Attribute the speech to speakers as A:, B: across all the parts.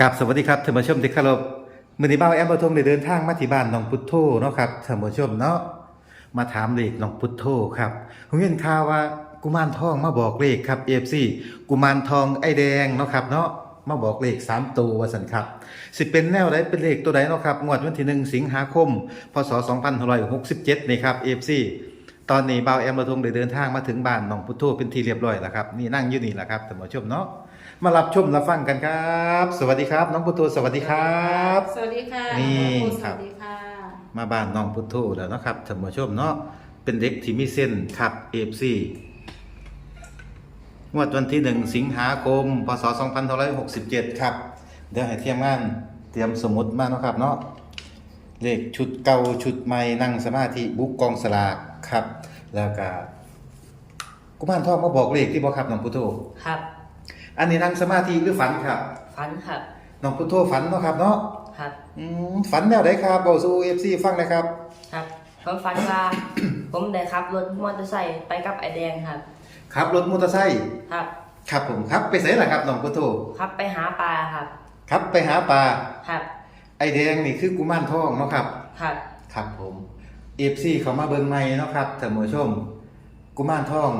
A: กับสวัสดีครับท่านผู้ชมที่เคารพมื้อนี้บ่าแอมบ่ทงได้เดินทางมาที่บ้านน้องพุทโธเนาะครับท่านผู้ชมเนาะมาถามเลขน้องพุทโธครับผมเห็นข่าวว่ากุมารทองมาบอกเลขครับ FC กุมารทองไอแดงเนาะครับเนาะมาบอกเลข3ตัวว่าซั่นครับ สิเป็นแนวใดเป็นเลขตัวใดเนาะครับงวดวันที่1สิงหาคม พศ2567นี่ครับ FC ตอนนี้บ่าวแอมบ่ทงได้เดินทางมาถึงบ้านน้องพุทโธเป็นที่เรียบร้อยแล้วครับนี่นั่งอยู่นี่แหละครับท่านผู้ชมเนาะมารับชมรับฟังกันครับ สวัสดีครับน้องพุทโธสวัสดีครับ
B: สวัสดีค่ะ
A: นี่
B: น้องปู
A: ครับ
B: สวัสดีค่ะ
A: มาบ้านน้องพุทโธแล้วเนาะครับท่านผู้ชมเนาะเป็นเด็กที่มีเส้นครับเอฟซีงวดวันที่หนึ่งสิงหาคมพศ2567ครับเดี๋ยวให้เทียมงานเตรียมสมุดมาเนาะครับเนาะเลขชุดเก่าชุดใหม่นั่งสมาธิบุกกองสลาก ครับ แล้วก็กุมารทองมาบอกเลขที่บ่ครับน้องพุทโธ
C: ครับ
A: อันนี้นั่งสมาธิหรือฝันครับ
C: ฝันครับ
A: น้องพุทโธฝันเนาะครับ เนาะ
C: ครับ
A: อืมฝันแนวไหนครับบอกสู่เอฟซีฟังหนะครับ
C: ครับผมฝันว่า ผมได้ขับรถมอเตอร์ไซค์ไปกับไอแดงครับ
A: ขับรถมอเตอร์ไซค์
C: ครับ
A: ครับผมครับไปไสล่ะครับน้องพุทโธ
C: ขับไปหาปลาครับ
A: ครับไปหาปลา
C: ครับ
A: ไอแดงนี่คือกุมารทองเนาะครับ
C: ครับ
A: ครับผม เอฟซีเขามาเบิ่งใหม่เนาะครับท่านผู้ชม กุมารทอง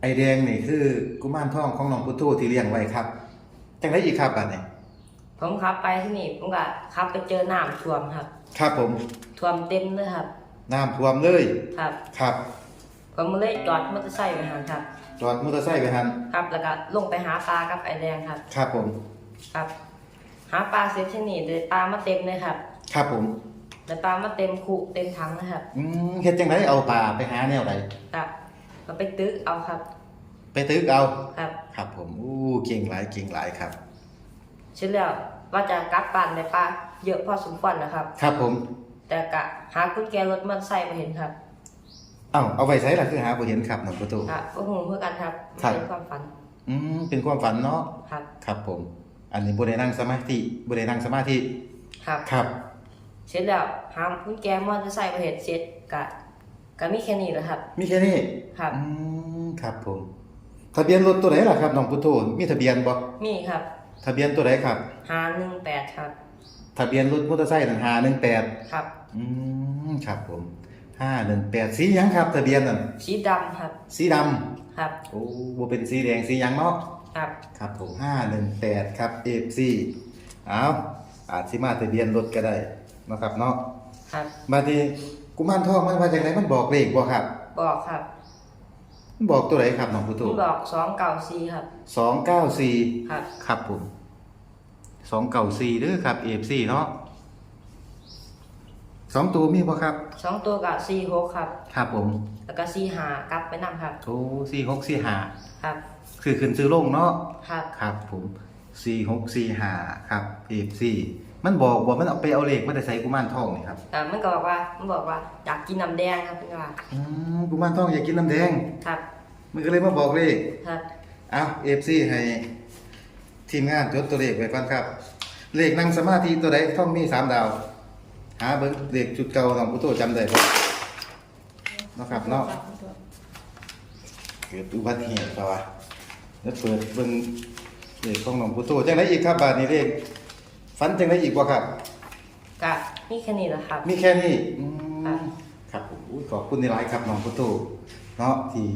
A: ไอแดงนี่คือกุมารทองของน้องพุทโธที่เลี้ยงไว้ครับจังไดอีกครับบัดนี้
C: ผมขับไปที่นี่ผมก็ขับไปเจอน้ำท่วมครับ
A: ครับผม
C: ท่วมเต็มเลยครับ
A: น้ำท่วมเลย
C: ครับ
A: ครับ
C: ผมเลยจอดมอเตอร์ไซค์ไปหาครับ
A: จอดมอเตอร์ไซค์ไปหัน
C: ครับแล้วก็ลงไปหาปลากับไอแดงครับ
A: ครับผม
C: ครับ หาปลาเสร็จที่นี่เลยปลามาเต็มเลยครับ
A: ครับผม
C: เลยปลามาเต็มคุเต็มถังนะครับ
A: อืมเฮ็ดจังไดเอาปลาไปหาแนวใด
C: ครับก็ไปตึกเอาครับ
A: ไปตึกเอา
C: ครับ
A: ครับ ผมอู้เก่งหลายเก่งหลายครับ
C: เสร็จแล้วว่าจะกลับบ้านในปลาเยอะพอสมควรนะครับ
A: ครับผม
C: แต่กะหากุญแจรถมันใส่มาเห็นครับ
A: เอ้าเอาไว้ใช้ล่ะคือหาบ่เห็นครับน้องประตู
C: ครับก็หูเพื่อกันครับ
A: ครับ
C: เป็นความฝัน
A: อืมเป็นความฝันเนาะ
C: ครับ
A: ครับผม อันนี้บ่ได้นั่งสมาธิบ่ได้นั่งสมาธิ
C: ครับ
A: ครับ
C: เสร็จแล้วหากุญแจมอเตอร์ไซค์มาเห็นเสร็จกะกะมีแค่นี้แหละครับ
A: มีแค่นี้
C: ครับ
A: อืมครับผมทะเบียนรถตัวไหนล่ะครับน้องพุทโธมีทะเบียนบ่
C: มีครับ
A: ทะเบียนตัวไหนครับ
C: หาหนึ่งแปดครับ
A: ทะเบียนรถมอเตอร์ไซค์นั่น518
C: ครับ
A: อืมครับผม518สีหยังครับ ทะเบียนนั่น
C: สีดำครับ
A: สีดำ
C: ครับ
A: โอ้บ่เป็นสีแดงสีหยังเนาะ
C: ครับ
A: ครับผม518ครับ FC เอาอาจสิมาทะเบียนรถก็ได้เนาะครับเนาะ
C: ครับ
A: บัดนี้กุมารทองมันว่าจังไดมันบอกเลขบ่ครับ
C: บอกครับ
A: มันบอกตัวไหนครับน้องพุทโธ
C: มันบอกสองเก่าซีครับ
A: 294
C: ครับ
A: ครับผม294เด้อครับ FC เนาะสองตัวมีบ่ครับ
C: สองตัวกับซีหกครับ
A: ครับผม
C: แล้วก็ซีหากลับไปนำครับ
A: โอ้4645
C: ครับ
A: คือขึ้นซื้อลงเนาะ
C: ครับ
A: ครับผม4645ครับ FC มันบอกว่ามันเอาไปเอาเลขมาแต่ใส่กุมารทองนี่ครับ
C: แต่มันก็บอกว่ามันบอกว่าอยากกินน้ำแดงครับเป็นว่า
A: อืมกุมารทองอยากกินน้ำแดง
C: ครับ
A: มันก็เลยมาบอกเลข
C: ครับ
A: เอาเอฟซีให้ทีมงานจดตัวเลขไว้ก่อนครับ เลขนั่งสมาธิตัวใดต้องมีสามดาว หาเบิ้งเลขจุดเก่าน้องพุทโธจำได้บ่เนาะครับเนาะเกิดอุบัติเหตุป่าวะแล้วเปิดเบิ้งเลขของน้องพุทโธจังไดอีกครับบาดนี้เลข ฝันจังไดอีกบ่ครับ
C: ก็นี่แค่นี้แหละครับ
A: มีแค่นี้อืม
C: ครับ
A: ครับผมอุ๊ยขอบคุณในไลน์ครับน้องพุทโธเนาะที่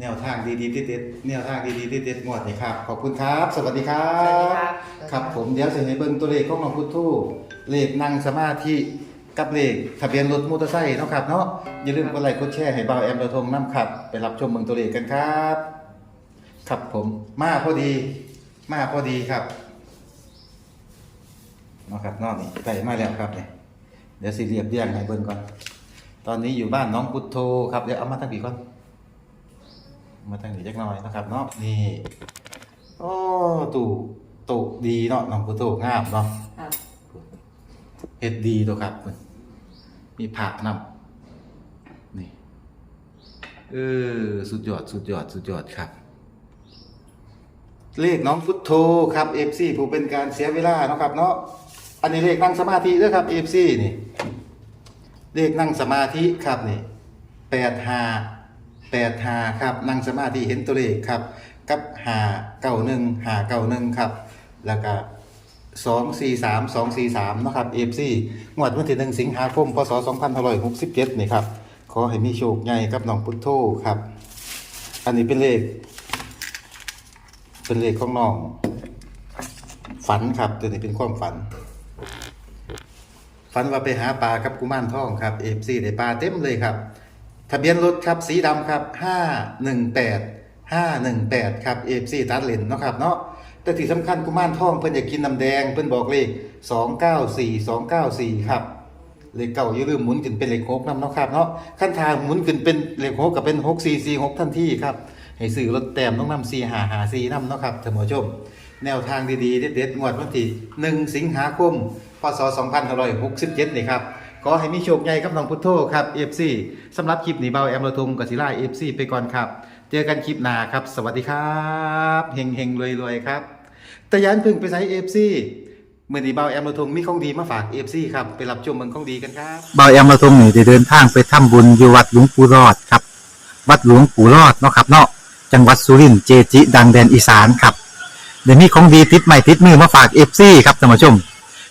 A: แนวทางดีๆที่เด็ดๆแนวทางดีๆที่เด็ดๆงวดนี้ครับ ขอบคุณครับ สวัสดีครั
C: สวัสดี
A: บ
C: ครับ
A: ครับผมเดี๋ยวจะให้เบิ่งตัวเลขของน้องพุทโธเลขนั่งสมาธิกับเลขทะเบียนรถมอเตอร์ไซค์เนาะครับเนาะอย่าลืมกดไลค์กดแชร์ให้บ่าวแอมระทงน้ำครับ ไปรับชมเบิ่งตัวเลขกันครับ ครับผมมาพอดี มาพอดีครับเนาะครับเนอกนี่ไก่มาแล้วครับเนี่ยเดี๋ยวสิเรียบเรียงให้เบิ่งก่อน ตอนนี้อยู่บ้านน้องพุทโธครับเดี๋ยวเอามาตั้งผีก่อน มาตั้งผีจักหน่อยนะครับเนาะนี่โอ้ตู่ตู่ดีเนาะน้องพุทโธงามเนาะ
C: ครับ
A: เฮ็ดดีตัวครับมันมีผักนำนี่เออสุดยอดสุดยอดสุดยอดครับเลขน้องพุทโธครับ FC ผู้เป็นการเสียเวลาเนาะครับเนาะ อันนี้เลขนั่งสมาธิด้อครับ FC นี่ เลขนั่งสมาธิครับนี่แปดหาแปดหาครับ นั่งสมาธิเห็นตัวเลขครับ กับหาเก้าหนึ่งหาเก้าหนึ่งครับ แล้วก็
B: 243 243เนามนะครับ FC งวดวันที่1สิงหาคมพศ2567นี่ครับ ขอให้มีโชคใหญ่กับน้องพุทโธครับ อันนี้เป็นเลข เป็นเลขของน้องฝันครับตัวนี้เป็นความฝัน ฝันว่าไปหาปลากับกุมารทองครับ FC ได้ปลาเต็มเลยครับ ทะเบียนรถครับสีดำครับ518 518ครับ FC ตัดเลนเนาะครับเนาะแต่ที่สำคัญกุมารทองเพิ่นอยากกินน้ำแดงเพิ่นบอกเลข294 294ครับเลขเก่าอย่าลืมหมุนขึ้นเป็นเลขหกนำเนาะครับเนาะขั้นทางหมุนขึ้นเป็นเลขหกกับเป็น6 4 4 6ทันทีครับ ให้ซื้อรถแต้มต้องนำ4 5 5 4นำเนาะครับท่านผู้ชม แนวทางดีๆเด็ดๆงวดวันที่1สิงหาคม ศ 2567นี่ครับ ขอให้มีโชคใหญ่กับน้องพุทโธครับ FC สำหรับคลิปนี้เบาแอมระทงกับศิลา FC ไปก่อนครับ เจอกันคลิปหน้าครับ สวัสดีครับเฮงเฮงรวยรวยครับแต่ยันพึ่งไปใช้ FC เมื่อนี้เบาแอมระทงมีของดีมาฝาก FC ครับไปรับชมเมืองของดีกันครับ
A: เบาแอมมาทงนี่ได้เดินทางไปทำบุญอยู่วัดหลวงปู่รอดครับ วัดหลวงปู่รอดเนาะครับเนาะจังหวัดสุรินทร์เจจิ ดังแดนอีสานครับเดี๋ยวนี้ของดีติดใหม่ติดมือมาฝากเอฟซีครับท่านผู้ชม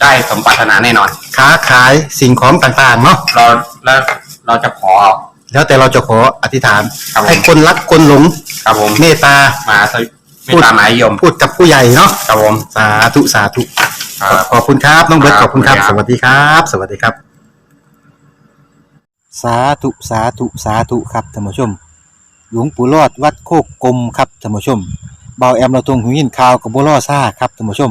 D: ได้สมปรารถนาแน่นอน
A: ค้าขายสิ่งของต่างๆเนาะ
D: เราแล้วเราจะขอ
A: แล้วแต่เราจะขออธิษฐาน
D: ครับผม
A: ให้คนรักคนหลง
D: ครับผม
A: เมตตา
D: มาสวิไม่ตามหมายยม
A: พูดกับผู้ใหญ่เนาะ
D: ครับผม
A: สาธุสาธุ
D: ครับ
A: ขอบคุณครับน้องเบิร์ต
D: ค
A: ข
D: รับ
A: อบคุณครับ
D: ขอบ
A: ส
D: คุณครับ
A: วัสดีครับ สวัสดีครับ สาธุ สาธุ สาธุ ครับท่านผู้ชม หลวงปู่รอดวัดโคกกลมครับท่านผู้ชมเบาแอมเราตรงหูยินข่าวกับบัวล่อซ่าครับท่านผู้ชม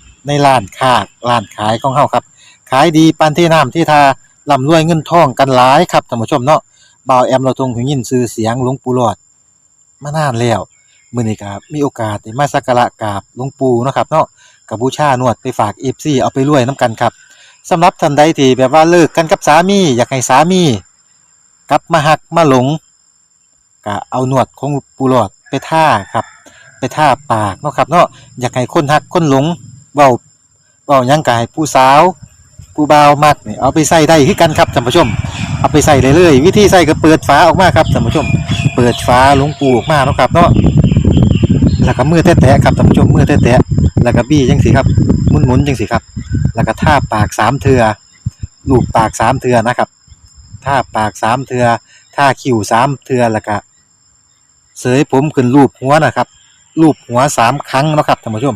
A: ในร้านค้าร้านขายของเฮาครับ ขายดีปานที่น้ำที่ทาร่ำรวยเงินทองกันหลายครับท่านผู้ชมเนาะบ่าวแอมเราทรงหูยินชื่อเสียงหลวงปู่หลอดมานานแล้วมื้อนี้ครับมีโอกาสได้มาสักการะกราบหลวงปู่เนาะครับเนาะกับบูชานวดไปฝาก FC เอาไปรวยน้ำกันครับสำหรับท่านใดที่แบบว่าเลิกกันกับสามี อยากให้สามีกลับมาหักมาหลงก็เอาหนวดของปูหลอดไปท่าครับ ไปท่าปากเนาะครับเนาะอยากให้คนหักคนหลง เว้าเว้าหยังกายผู้สาว ผู้บ่าวมักนี่เอาไปใส่ได้คือกันครับท่านผู้ชม เอาไปใส่เลยเลยวิธีใส่ก็เปิดฝาออกมาครับท่านผู้ชม เปิดฝาหลวงปูออกมาเนาะครับเนาะแล้วก็มือแตะๆครับท่านผู้ชมมือแตะๆแล้วก็บี้จังสิครับหมุนๆจังสิครับ แล้วก็ท่าปากสามเทือลูบปากสามเทือนะครับท่าปากสามเทือท่าคิ้วสามเทือแล้วก็เสยผมขึ้นรูปหัวนะครับรูปหัวสามครั้งนะครับท่านผู้ชม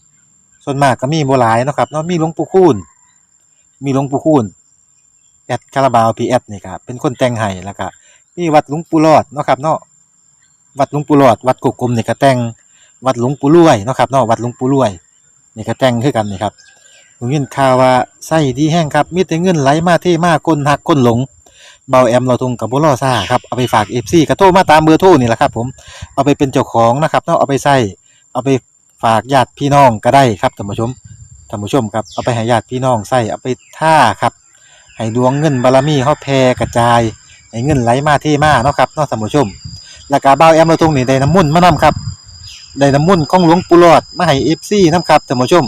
A: ส่วนมากก็มีโบ่หลายเนาะครับเนาะมีหลวงปู่คูณมีหลวงปู่คูณแอดคาราบาวพีแอดนี่ครับเป็นคนแต่งให้แล้วก็มีวัดหลวงปู่หลอดเนาะครับเนาะวัดหลวงปู่หลอด วัดกกกลมนี่ก็แต่งวัดหลวงปู่รวยเนาะครับเนาะวัดหลวงปู่รวยนี่ก็แต่งคือกันนี่ครับผมยินข่าวว่าไส้ดีแห้งครับมีแต่เงินไหลมาเทมาก้นหักก้นหลงเบาแอมเราทงกับบุรอซ่าครับเอาไปฝากเอฟซีกระโทรมาตามเบอร์โทรนี่แหละครับผมเอาไปเป็นเจ้าของนะครับเนาะเอาไปใส่เอาไป ฝากญาติพี่น้องก็ได้ครับท่านผู้ชมท่านผู้ชมครับเอาไปให้ญาติพี่น้องใส่เอาไปท่าครับให้ดวงเงินบารมีเฮาแผ่กระจายให้เงินไหลมาเทมาเนาะครับเนาะท่านผู้ชมแล้วก็บ่าแอมเราตรงนี้ได้น้ำมุ่นมานํครับได้น้ำมุ่นของหลวงปู่หลอดมาให้ FC นํครับท่านผู้ชม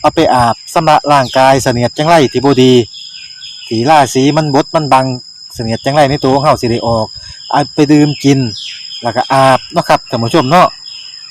A: เอาไปอาบสำระร่างกายเสนียดจังไรที่บดีที่าศีมันบดมันบังเสนียดจังไรในตัวของเฮาสิได้ออกเอาไปดื่มกิน แล้วก็อาบเนาะครับท่านผู้ชมเนาะ